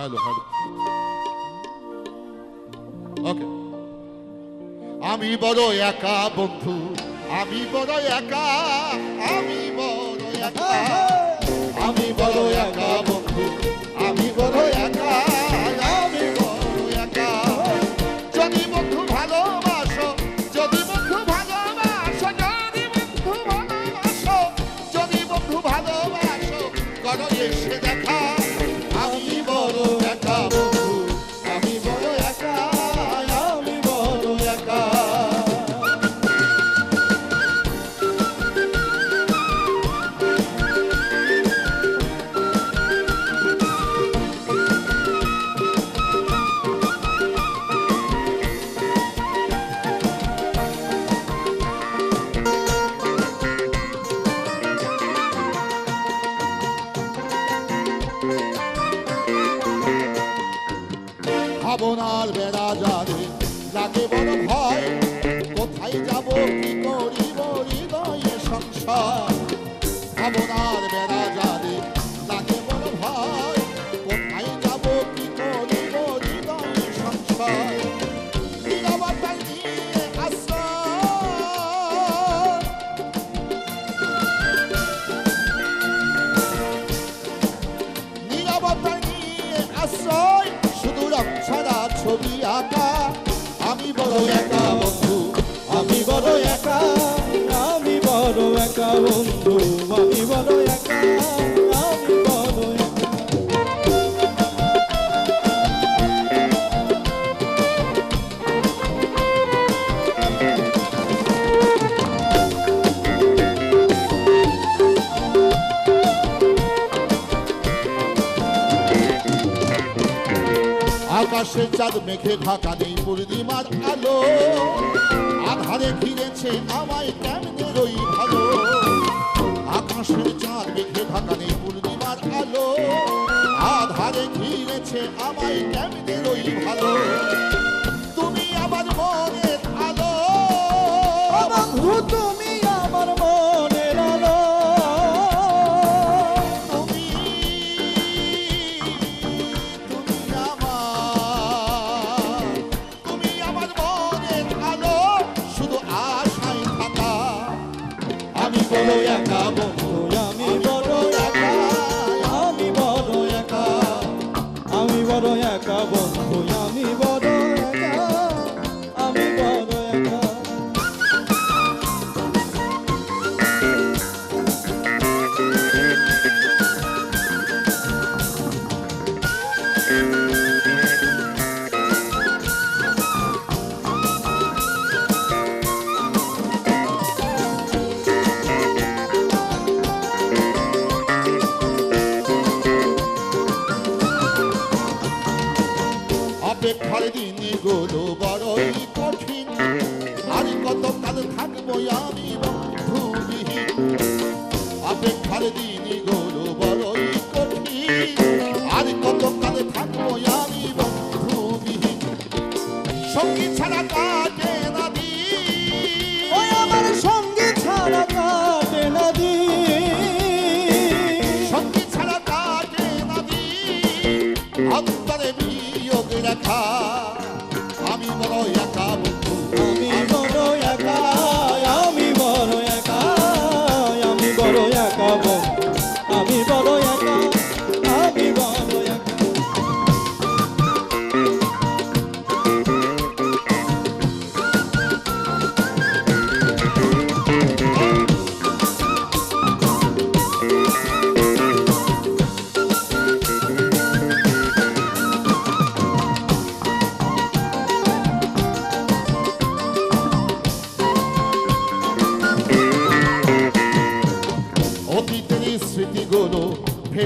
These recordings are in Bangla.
হ্যালো হ্যালো ওকে আমি বড় একা, বন্ধু। আমি বড় একা, আমি বড় একা। আমি বড় একা, বন্ধু। আমি বড় একা, আমি বড় একা। যদি বন্ধু ভালোবাসো, যদি বন্ধু ভালোবাসো, যদি বন্ধু ভালোবাসো, যদি বন্ধু ভালোবাসো, করো এসে দেখা। ভাবনার বেড়া যাবে লাগে বড় ভয় কোথায় যাব কি করিব হৃদয়ে সংসার? ভাবনার বেড়া ছবি আঁকা আমি বড় একা বন্ধু আকাশে চাঁদ, মেঘে ঢাকা নেই পূর্ণিমার আলো। আধারে ঘিরেছে আমায় কেমনে রই ভালো? আকাশের চাঁদ, মেঘে ঢাকা নেই পূর্ণিমার আলো। আধারে ঘিরেছে আমায় কেমনে রই ভালো? বন্ধু আমি বড় সঙ্গী ছাড়া কাটে না দিন ওই আমার সঙ্গে ছাড়া কাটে নদী সঙ্গী ছাড়া কাটে না দিন অন্তরে বিয়োগ রেখা।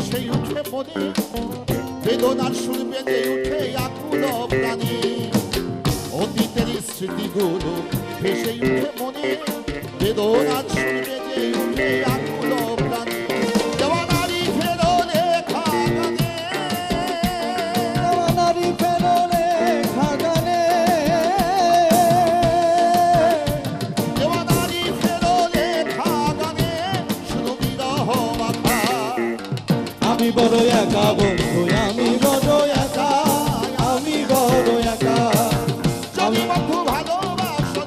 ভেসে উঠে মনে বেদনার সুর বেঁধে উঠে আকুল প্রাণী অতীতের স্মৃতিগুলো ভেসে উঠে মনে। বেদনার আমি বড় একা বন্ধু আমি বড় একা আমি বড় একা আমি বন্ধু ভালোবাসো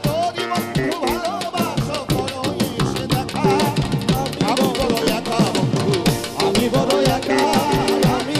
আমি আমি আমি